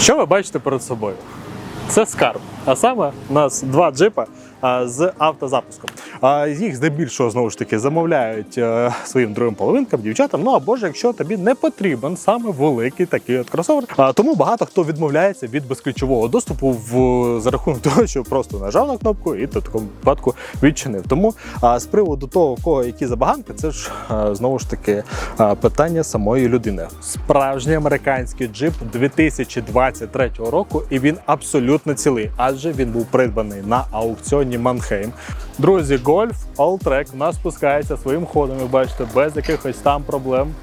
Що ви бачите перед собою? Це скарб. А саме у нас два джипа з автозапуском. А, їх здебільшого знову ж таки замовляють е, своїм другим половинкам, дівчатам. Ну або ж якщо тобі не потрібен саме великий такий от кросовер. Тому багато хто відмовляється від безключового доступу в за рахунок того, що просто нажав на кнопку і в такому випадку відчинив. Тому з приводу того, кого які забаганки, це ж знову ж таки питання самої людини. Справжній американський джип 2023 року, і він абсолютно цілий, адже він був придбаний на аукціоні Манхейм. Друзі, гольф Alltrack у нас спускається своїм ходом, ви бачите, без якихось там проблем.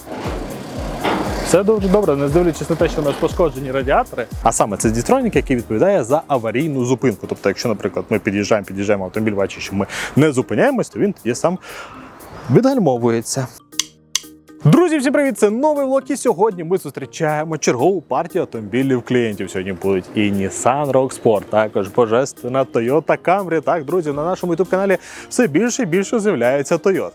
Все дуже добре, не дивлячись на те, що у нас пошкоджені радіатори. А саме це дістронік, який відповідає за аварійну зупинку. Тобто, якщо, наприклад, ми під'їжджаємо, під'їжджаємо автомобіль, бачить, що ми не зупиняємось, то він є сам відгальмовується. Друзі, всім привіт! Це новий влог. І сьогодні ми зустрічаємо чергову партію автомобілів клієнтів. Сьогодні будуть і Nissan Rogue Sport, також божественна Toyota Camry. Так, друзі, на нашому youtube каналі все більше і більше з'являється Toyota.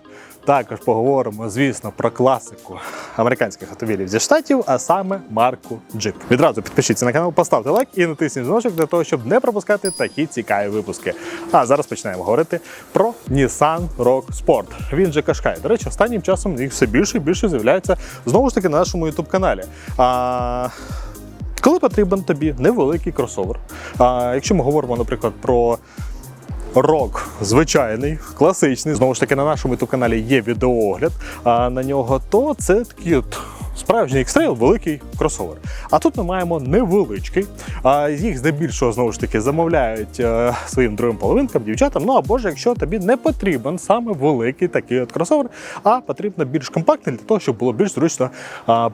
Також поговоримо, звісно, про класику американських автомобілів зі штатів, а саме марку Jeep. Відразу підпишіться на канал, поставте лайк і натисніть дзвіночок для того, щоб не пропускати такі цікаві випуски. А зараз починаємо говорити про Nissan Rogue Sport. Він же Qashqai. До речі, останнім часом їх все більше і більше з'являється знову ж таки на нашому youtube каналі. А... Коли потрібен тобі невеликий кросовер, а, якщо ми говоримо, наприклад, про Рок звичайний, класичний. Знову ж таки, на нашому youtube каналі є відеоогляд а, на нього, то це такий от справжній екстрейл, великий кросовер. А тут ми маємо невеличкий. А, їх здебільшого знову ж таки замовляють е, своїм другим половинкам, дівчатам. Ну або ж якщо тобі не потрібен саме великий такий от кросовер, а потрібно більш компактний для того, щоб було більш зручно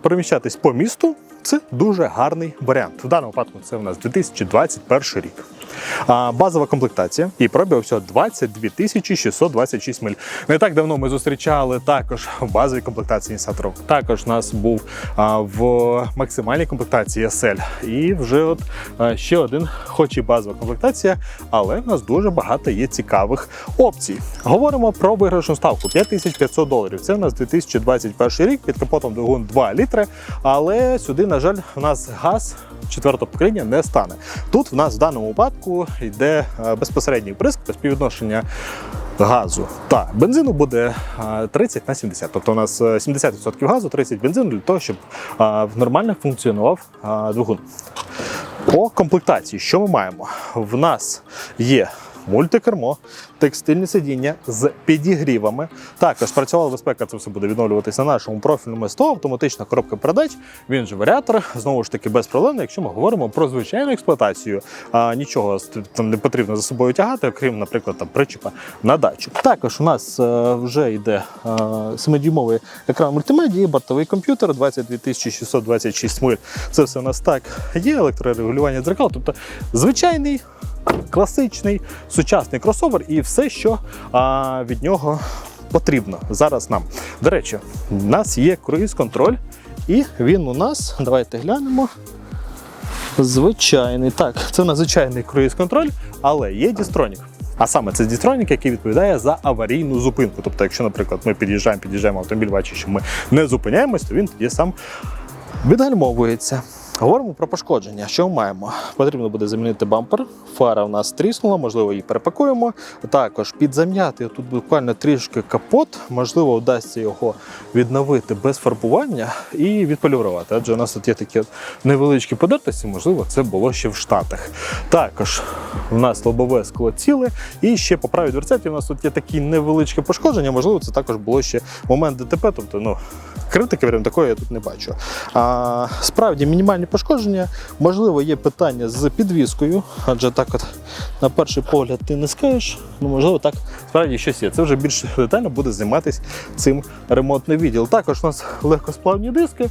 переміщатись по місту. Це дуже гарний варіант. В даному випадку це у нас 2021 рік. Базова комплектація і пробіг всього 22 626 миль. Не так давно ми зустрічали також в базовій комплектації Nissan. Також у нас був в максимальній комплектації SL. І вже от ще один, хоч і базова комплектація, але в нас дуже багато є цікавих опцій. Говоримо про виграшну ставку 5500 доларів. Це у нас 2021 рік під капотом двигун 2 літри. Але сюди, на жаль, у нас газ четвертого покоління не стане. Тут в нас в даному випадку йде е, безпосередній приск без співвідношення газу та бензину буде е, 30 на 70. Тобто у нас е, 70% газу, 30 бензину для того, щоб е, нормально функціонував е, двигун. По комплектації, що ми маємо? В нас є мультикермо, текстильне сидіння з підігрівами. Також працювала безпека, це все буде відновлюватися на нашому профільному СТО, автоматична коробка передач, він же варіатор, знову ж таки без проблем, якщо ми говоримо про звичайну експлуатацію, а, нічого там не потрібно за собою тягати, окрім, наприклад, там причіпа на дачу. Також у нас е, вже йде е, 7-дюймовий екран мультимедії, бортовий комп'ютер, 22 626 миль. Це все у нас так є, електрорегулювання дзеркал, тобто звичайний класичний сучасний кросовер і все, що а, від нього потрібно зараз нам. До речі, у нас є круїз-контроль, і він у нас, давайте глянемо. Звичайний. Так, це надзвичайний круїз-контроль, але є дістронік. А саме це дістронік, який відповідає за аварійну зупинку. Тобто, якщо, наприклад, ми під'їжджаємо, під'їжджаємо автомобіль, бачить, що ми не зупиняємось, то він тоді сам відгальмовується. Говоримо про пошкодження. Що ми маємо? Потрібно буде замінити бампер. Фара в нас тріснула, можливо, її перепакуємо. Також підзам'яти тут буквально трішки капот. Можливо, вдасться його відновити без фарбування і відполірувати. Адже у нас тут є такі невеличкі подертості, можливо, це було ще в Штатах. Також у нас лобове скло ціле. І ще по правій дверцяті у нас тут є такі невеличкі пошкодження. Можливо, це також було ще момент ДТП. Тобто, ну, критики прям такої я тут не бачу. А, справді мінімальні пошкодження. Можливо, є питання з підвіскою, адже так, от на перший погляд, ти не скажеш. Ну, можливо, так справді щось є. Це вже більш детально буде займатися цим ремонтний відділ. Також у нас легкосплавні диски.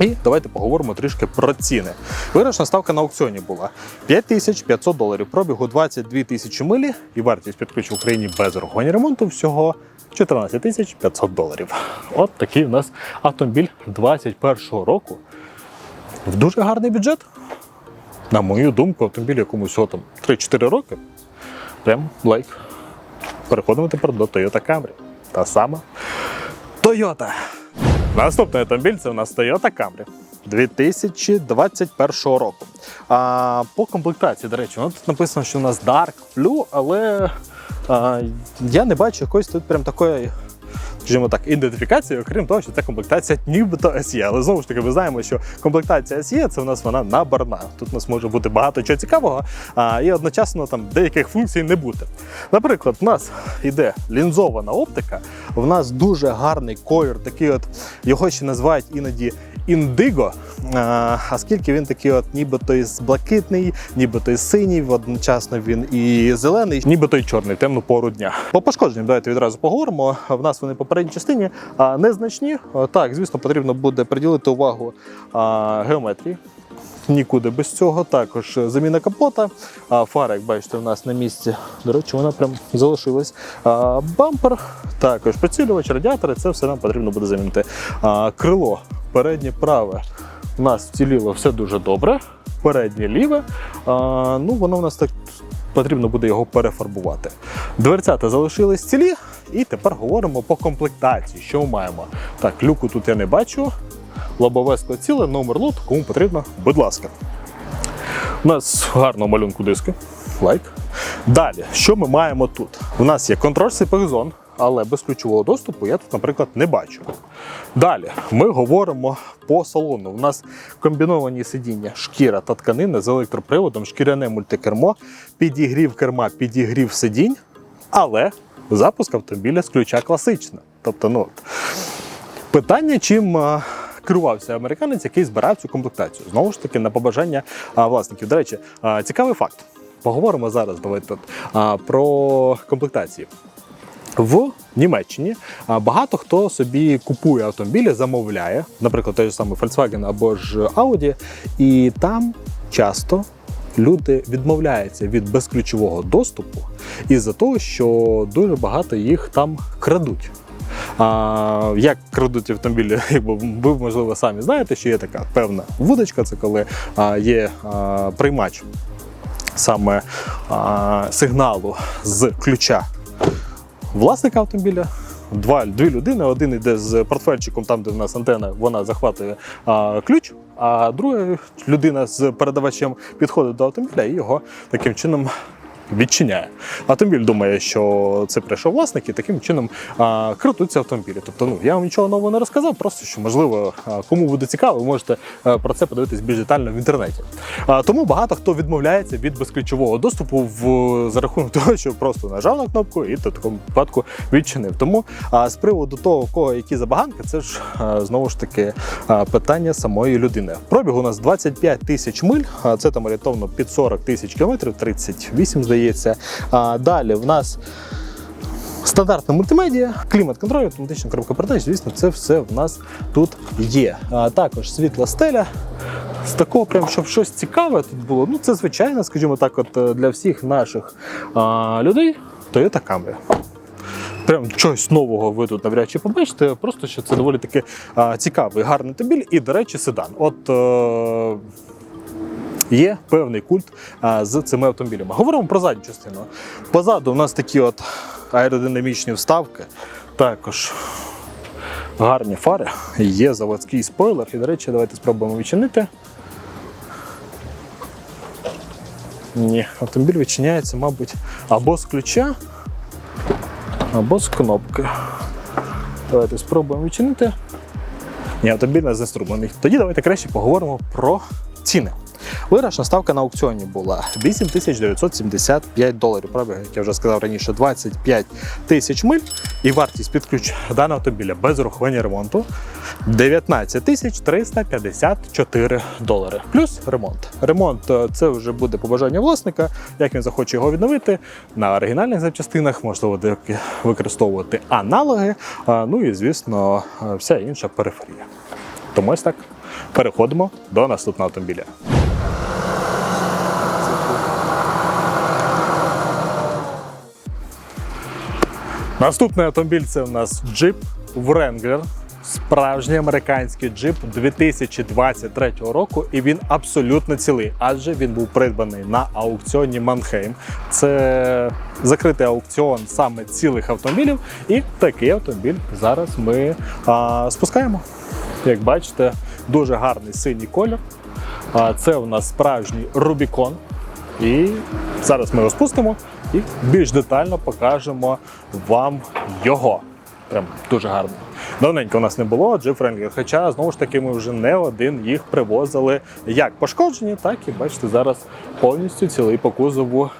І давайте поговоримо трішки про ціни. Виграшна ставка на аукціоні була 5500 доларів, пробігу 22 тисячі милі і вартість підключення в Україні без урахування ремонту всього 14 тисяч 500 доларів. От такий у нас автомобіль 21-го року. В дуже гарний бюджет. На мою думку, автомобіль якому всього там 3-4 роки. Прям лайк. Переходимо тепер до Toyota Camry. Та сама Toyota. Наступний автомобіль це у нас Toyota Camry. 2021 року. А, по комплектації, до речі, ну, тут написано, що у нас Dark Blue, але а, я не бачу якоїсь тут прям такої. Скажімо так, ідентифікації, окрім того, що це комплектація нібито SE. Але знову ж таки, ми знаємо, що комплектація SE це у нас вона наборна. Тут у нас може бути багато чого цікавого, а, і одночасно там деяких функцій не бути. Наприклад, у нас йде лінзована оптика, в нас дуже гарний колір, такий от його ще називають іноді індиго. Оскільки він такий, от нібито і блакитний, нібито і синій, одночасно він і зелений, нібито і чорний, темну пору дня. По пошкодженням давайте відразу поговоримо. В нас вони по передній частині незначні. Так, звісно, потрібно буде приділити увагу геометрії. Нікуди без цього. Також заміна капота. Фара, як бачите, у нас на місці. До речі, вона прям залишилась. Бампер, також прицілювач, радіатори. Це все нам потрібно буде замінити. Крило переднє праве у нас вціліло все дуже добре. Переднє ліве. Ну, воно у нас так потрібно буде його перефарбувати. Дверцята залишились цілі, і тепер говоримо по комплектації. Що ми маємо? Так, люку тут я не бачу. Лобове скло ціле, номер лот, кому потрібно, будь ласка. У нас гарного малюнку диски. Лайк. Далі, що ми маємо тут? У нас є контроль сипих зон, але без ключового доступу я тут, наприклад, не бачу. Далі ми говоримо по салону. У нас комбіновані сидіння, шкіра та тканина з електроприводом, шкіряне мультикермо, підігрів керма, підігрів сидінь, але запуск автомобіля з ключа класична. Тобто, ну, питання, чим керувався американець, який збирав цю комплектацію. Знову ж таки, на побажання а, власників. До речі, а, цікавий факт. Поговоримо зараз давайте а, про комплектації. В Німеччині. Багато хто собі купує автомобілі, замовляє, наприклад, той же самий Volkswagen або ж Audi, і там часто люди відмовляються від безключового доступу із-за того, що дуже багато їх там крадуть. А, як крадуть автомобілі, ви можливо самі знаєте, що є така певна вудочка, це коли є приймач саме сигналу з ключа власника автомобіля. Два, дві людини, один йде з портфельчиком, там, де в нас антена, вона захватує а, ключ, а друга людина з передавачем підходить до автомобіля і його таким чином відчиняє. Автомобіль думає, що це прийшов власник, і таким чином а, крадуться автомобілі. Тобто, ну я вам нічого нового не розказав, просто що можливо, кому буде цікаво, ви можете про це подивитись більш детально в інтернеті. А, тому багато хто відмовляється від безключового доступу в за рахунок того, що просто нажав на кнопку і в такому випадку відчинив. Тому а, з приводу того, кого які забаганки, це ж знову ж таки питання самої людини. Пробіг у нас 25 тисяч миль, а це там орієнтовно під 40 тисяч кілометрів, 38, здається. А, далі в нас. Стандартна мультимедіа, клімат-контроль, автоматична коробка передач, звісно, це все в нас тут є. А також світла стеля. З такого, прям, щоб щось цікаве тут було. Ну, це звичайно, скажімо так, от е, для всіх наших а, людей Toyota Camry. Прям чогось нового ви тут навряд чи побачите, просто що це доволі таки а, цікавий, гарний автомобіль і, до речі, седан. От е, є певний культ з цими автомобілями. Говоримо про задню частину. Позаду у нас такі от аеродинамічні вставки, також гарні фари, є заводський спойлер. І, до речі, давайте спробуємо відчинити. Ні, автомобіль відчиняється, мабуть, або з ключа, або з кнопки. Давайте спробуємо відчинити. Ні, автомобіль не заструмений. Тоді давайте краще поговоримо про ціни. Виграшна ставка на аукціоні була 8975 доларів. Пробіг, як я вже сказав раніше, 25 тисяч миль. І вартість під даного автомобіля без урахування ремонту 19 тисяч 354 долари. Плюс ремонт. Ремонт е, це вже буде побажання власника, як він захоче його відновити на оригінальних запчастинах, можливо, використовувати аналоги. Ну і звісно, е, вся інша периферія. Тому ось так. Переходимо до наступного автомобіля. Наступний автомобіль це у нас Jeep Wrangler. Справжній американський джип 2023 року, і він абсолютно цілий, адже він був придбаний на аукціоні Манхейм. Це закритий аукціон саме цілих автомобілів. І такий автомобіль зараз ми а, спускаємо. Як бачите, дуже гарний синій колір. Це у нас справжній Рубікон. І зараз ми його спустимо і більш детально покажемо вам його. Прям дуже гарно. Давненько у нас не було Wrangler, хоча знову ж таки ми вже не один їх привозили як пошкоджені, так і бачите зараз повністю цілий по кузову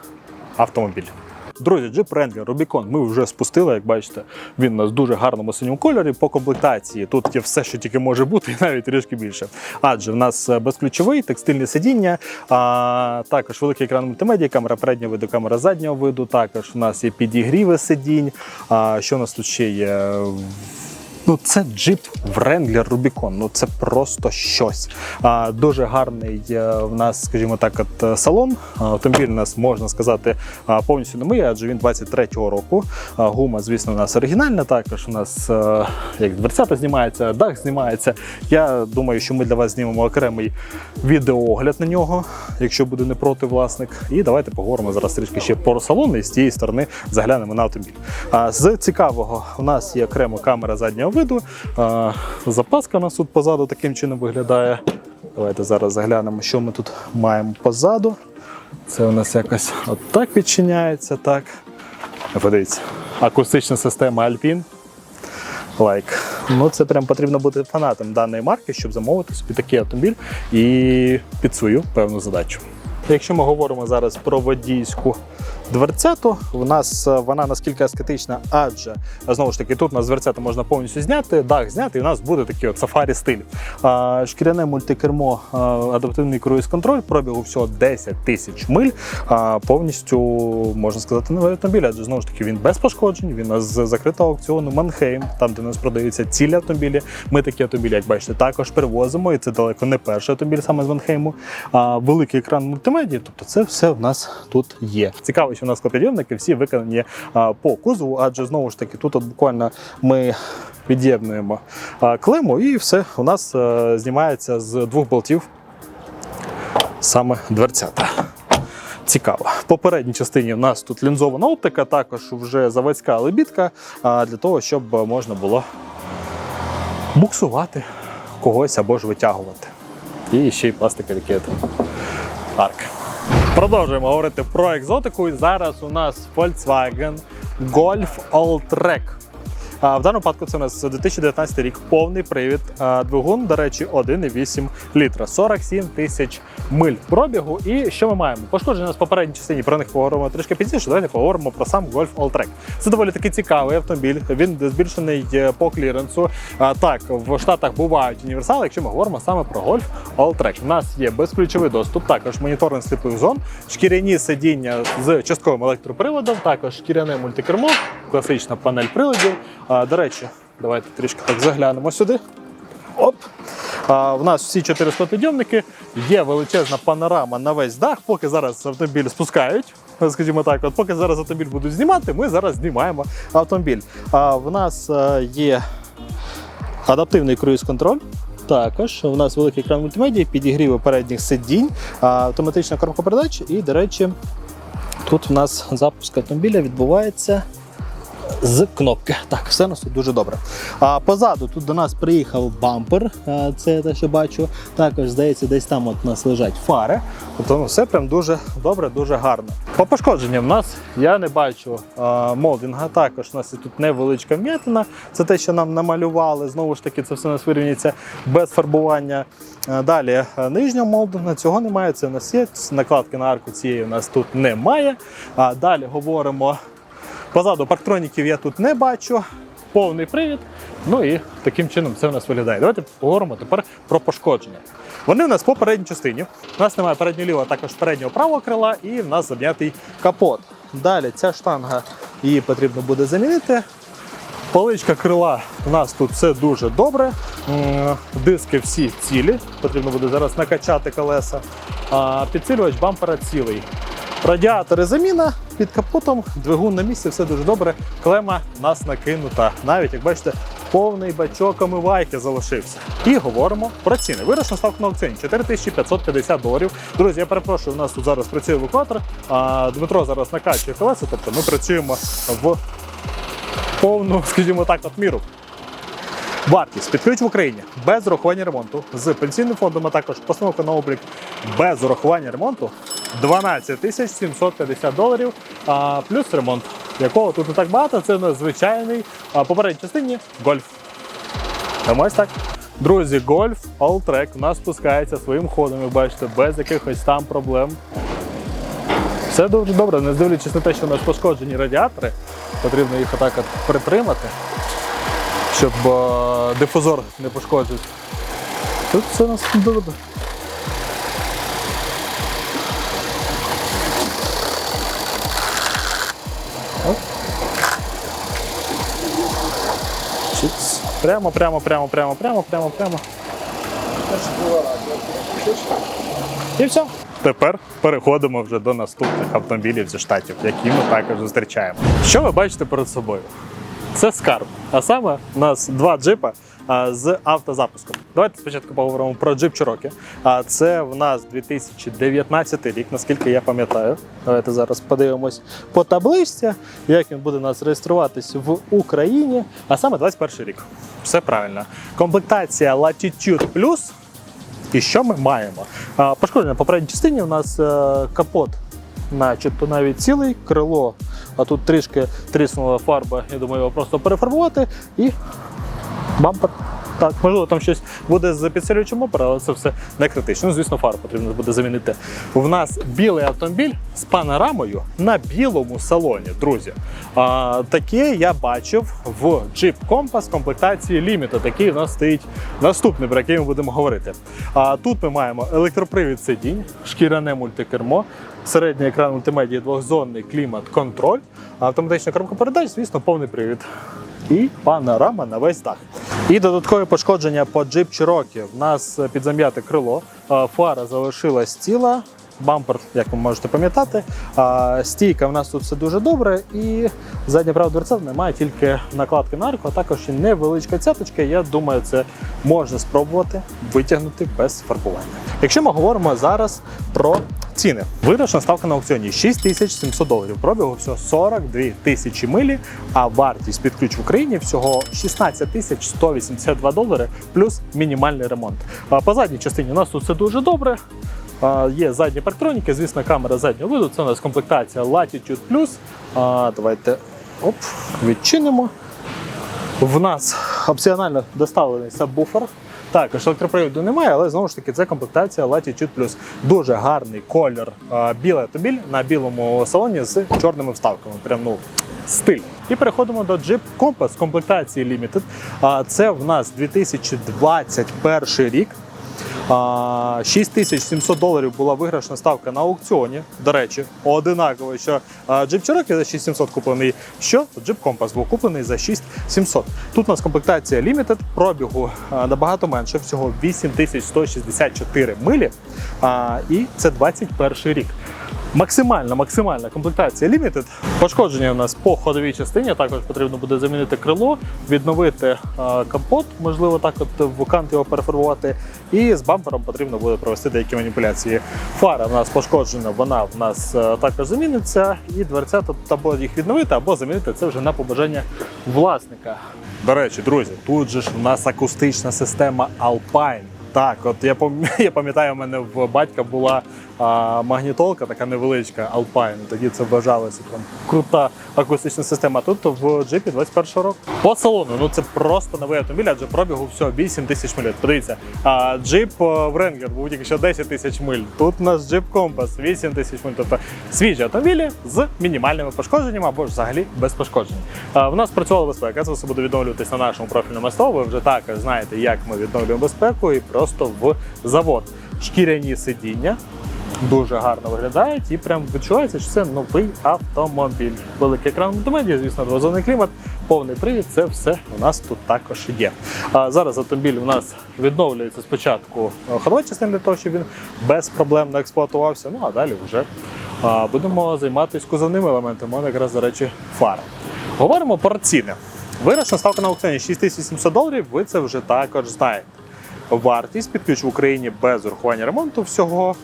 автомобіль. Друзі, Jeep Wrangler Rubicon ми вже спустили, як бачите, він у нас в дуже гарному синьому кольорі. По комплектації тут є все, що тільки може бути, і навіть трішки більше. Адже в нас е, безключовий, текстильне сидіння, а, також великий екран мультимедії, камера переднього виду, камера заднього виду. Також у нас є підігріви сидінь. А, що у нас тут ще є? Ну, це джип Wrangler Rubicon. Ну це просто щось. А, дуже гарний е, в нас, скажімо так, от е, салон. Автомобіль у нас можна сказати повністю новий, адже він 23-го року. Гума, звісно, у нас оригінальна. Також у нас е, як дверцята знімається, дах знімається. Я думаю, що ми для вас знімемо окремий відеоогляд на нього, якщо буде не проти власник. І давайте поговоримо зараз трішки ще про салон і з тієї сторони заглянемо на автомобіль. А з цікавого у нас є окремо камера заднього виду. А, запаска у нас тут позаду таким чином виглядає. Давайте зараз заглянемо, що ми тут маємо позаду. Це у нас якось отак відчиняється. так. Подивіться, акустична система Alpine. Лайк. Ну, це прям потрібно бути фанатом даної марки, щоб замовити собі такий автомобіль і під свою певну задачу. Якщо ми говоримо зараз про водійську дверцяту, у нас е, вона наскільки аскетична, адже знову ж таки тут у нас дверцяту можна повністю зняти, дах зняти, і у нас буде такий от сафарі стиль. Шкіряне мультикермо, адаптивний круїз-контроль, пробігу всього 10 тисяч миль. Повністю можна сказати, новий автомобіль, адже знову ж таки він без пошкоджень. Він з закритого аукціону Манхейм, там де у нас продаються цілі автомобілі. Ми такі автомобілі, як бачите, також перевозимо, і це далеко не перший автомобіль саме з Манхейму. Великий екран мультимедії, тобто це все в нас тут є. Цікаво, у нас склопідйомники всі виконані по кузову, адже знову ж таки тут от буквально ми від'єднуємо а, клему, і все у нас а, знімається з двох болтів саме дверцята. Цікаво. В попередній частині в нас тут лінзована оптика, також вже заводська лебідка, а, для того, щоб можна було буксувати когось або ж витягувати. І ще й пластикові кити. Арк. Продовжуємо говорити про екзотику. І зараз у нас Volkswagen Golf Alltrack. А, В даному випадку це у нас 2019 рік повний привід. Двигун, до речі, 1,8 літра, 47 тисяч миль пробігу. І що ми маємо? Пошкодження у нас в попередній частині, про них поговоримо трішки пізніше. Давайте поговоримо про сам Golf Alltrack. Це доволі таки цікавий автомобіль. Він збільшений е, по кліренсу. Так, в Штатах бувають універсали, якщо ми говоримо саме про Golf Alltrack. У нас є безключовий доступ, також моніторинг сліпих зон, шкіряні сидіння з частковим електроприводом, також шкіряне мультикермо, класична панель приладів. А, До речі, давайте трішки так заглянемо сюди. Оп. А, в нас всі чотири склопідйомники, є величезна панорама на весь дах, поки зараз автомобіль спускають. Скажімо так, от поки зараз автомобіль будуть знімати, ми зараз знімаємо автомобіль. А, в нас е, є адаптивний круїз-контроль. Також у нас великий екран мультимедії, підігріви передніх сидінь, автоматична коробка передач. І, до речі, тут у нас запуск автомобіля відбувається з кнопки. Так, все у нас дуже добре. А позаду тут до нас приїхав бампер. Це я те, що бачу. Також здається, десь там от у нас лежать фари. Ну, все прям дуже добре, дуже гарно. По пошкодженням в нас я не бачу молдинга. Також у нас тут невеличка вм'ятина. Це те, що нам намалювали. Знову ж таки, це все у нас вирівнюється без фарбування. Далі нижнього молдинга цього немає. Це у нас є. Накладки на арку цієї у нас тут немає. А далі говоримо. Позаду парктроніків я тут не бачу. Повний привід. Ну і таким чином це у нас виглядає. Давайте поговоримо тепер про пошкодження. Вони у нас по передній частині. У нас немає переднього лівого, також переднього правого крила, і в нас зам'ятий капот. Далі ця штанга її потрібно буде замінити. Поличка крила у нас тут все дуже добре. Диски всі цілі. Потрібно буде зараз накачати колеса. Підсилювач бампера цілий. Радіатори заміна під капотом, двигун на місці, все дуже добре. Клема нас накинута. Навіть, як бачите, повний бачок омивайки залишився. І говоримо про ціни. Вирішна ставка на аукціоні 4550 доларів. Друзі, я перепрошую, у нас тут зараз працює евакуатор. А Дмитро зараз накачує колеса, тобто ми працюємо в повну, скажімо так, от міру. Вартість під ключ в Україні без урахування ремонту з пенсійним фондом, а також постановка на облік без урахування ремонту 12 тисяч 750 доларів, а, плюс ремонт, якого тут не так багато. Це у нас звичайний а, попередній частині гольф. Тому ось так. Друзі, гольф Alltrack у нас спускається своїм ходом, ви бачите, без якихось там проблем. Все дуже добре, не дивлячись на те, що у нас пошкоджені радіатори, потрібно їх отак от притримати, щоб е, дифузор не пошкоджив. Тут все у нас добре. Прямо, прямо, прямо, прямо, прямо, прямо, прямо. І все. Тепер переходимо вже до наступних автомобілів зі штатів, які ми також зустрічаємо. Що ви бачите перед собою? Це скарб. А саме у нас два джипа з автозапуском. Давайте спочатку поговоримо про джип Cherokee. А це в нас 2019 рік, наскільки я пам'ятаю. Давайте зараз подивимось по табличці, як він буде у нас реєструватись в Україні. А саме 21 рік. Все правильно. Комплектація Latitude Plus. І що ми маємо? Пошкодження попередній частині у нас е, капот, начебто навіть цілий, крило, а тут трішки тріснула фарба, я думаю, його просто перефарбувати і бампер. Так, можливо, там щось буде з підсилювачем опера, але це все не критично. Ну, звісно, фару потрібно буде замінити. В нас білий автомобіль з панорамою на білому салоні, друзі. А, таке я бачив в Jeep Compass комплектації Limited, який у нас стоїть наступний, про який ми будемо говорити. А, тут ми маємо електропривід сидінь, шкіряне мультикермо, середній екран мультимедії, двохзонний клімат-контроль, автоматична коробка передач, звісно, повний привід і панорама на весь дах. І додаткові пошкодження по джип Cherokee. В нас під зам'яте крило, фара залишилась ціла. Бампер, як ви можете пам'ятати, стійка в нас тут все дуже добре, і задня права дверця немає тільки накладки на арку, а також і невеличка цяточка. Я думаю, це можна спробувати витягнути без фарбування. Якщо ми говоримо зараз про ціни, виграшна ставка на аукціоні 6700 доларів. Пробігу всього 42 тисячі милі, а вартість під ключ в Україні всього 16 тисяч 182 долари плюс мінімальний ремонт. По задній частині у нас тут все дуже добре. Є задні парктроніки, звісно, камера заднього виду. Це у нас комплектація Latitude Plus. Давайте оп, відчинимо. В нас опціонально доставлений сабвуфер. Також електроприводу немає, але знову ж таки це комплектація Latitude Plus. Дуже гарний колір. Білий автомобіль на білому салоні з чорними вставками. Прям ну стиль. І переходимо до Jeep Compass комплектації Limited. Це в нас 2021 рік. А, 6700 доларів була виграшна ставка на аукціоні. До речі, одинаково, що Jeep Cherokee за 6700 куплений, що Jeep Compass був куплений за 6700. Тут у нас комплектація Limited, пробігу набагато менше, всього 8164 милі. І це 21 рік. Максимальна, максимальна комплектація Limited. Пошкодження у нас по ходовій частині. Також потрібно буде замінити крило, відновити е, капот, можливо, так от в кант його перефарбувати. І з бампером потрібно буде провести деякі маніпуляції. Фара в нас пошкоджена, вона в нас е, також заміниться, і дверця тут або їх відновити, або замінити це вже на побажання власника. До речі, друзі, тут же ж у нас акустична система Alpine. Так, от я я пам'ятаю, у мене в батька була а, магнітолка, така невеличка Alpine. Тоді це вважалося прям крута акустична система. Тут в джипі 21 року. По салону, ну це просто новий автомобіль, адже пробігу всього 8 тисяч миль. Подивіться, а, джип Wrangler був тільки що 10 тисяч миль. Тут у нас джип Compass 8 тисяч миль. Тобто свіжі автомобілі з мінімальними пошкодженнями або ж взагалі без пошкоджень. А, в нас працювала безпека. Це все буде відновлюватись на нашому профільному СТО. Ви вже також знаєте, як ми відновлюємо безпеку і просто в завод. Шкіряні сидіння. Дуже гарно виглядають і прям відчувається, що це новий автомобіль. Великий екран мультимедіа, звісно, двозонний клімат, повний привід. Це все у нас тут також є. А зараз автомобіль у нас відновлюється спочатку е, ходова частина для того, щоб він безпроблемно експлуатувався. Ну а далі вже будемо займатися кузовними елементами. Якраз, до речі, фара. Говоримо про ціни. Виросла ставка на аукціоні 6700 доларів. Ви це вже також знаєте. Вартість під ключ в Україні без урахування ремонту всього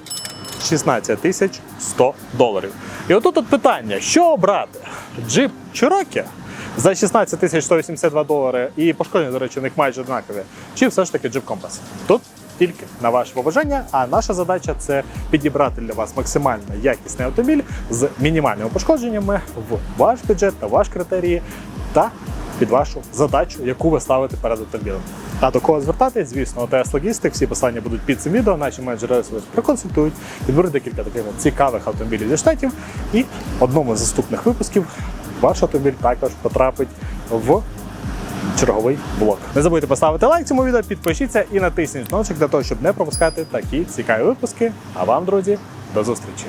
16 тисяч 100 доларів. І отут от питання: що обрати? Джип Cherokee за 16 тисяч 182 долари і пошкодження, до речі, у них майже однакові, чи все ж таки Jeep Compass. Тут тільки на ваше побажання, а наша задача це підібрати для вас максимально якісний автомобіль з мінімальними пошкодженнями в ваш бюджет та ваш критерії та під вашу задачу, яку ви ставите перед автомобілем. А до кого звертатись, звісно, ОТС Логістик, всі посилання будуть під цим відео. Наші менеджери вас проконсультують, підберуть декілька таких цікавих автомобілів зі штатів. І в одному з наступних випусків ваш автомобіль також потрапить в черговий блок. Не забудьте поставити лайк цьому відео, підпишіться і натисніть дзвіночок для того, щоб не пропускати такі цікаві випуски. А вам, друзі, до зустрічі!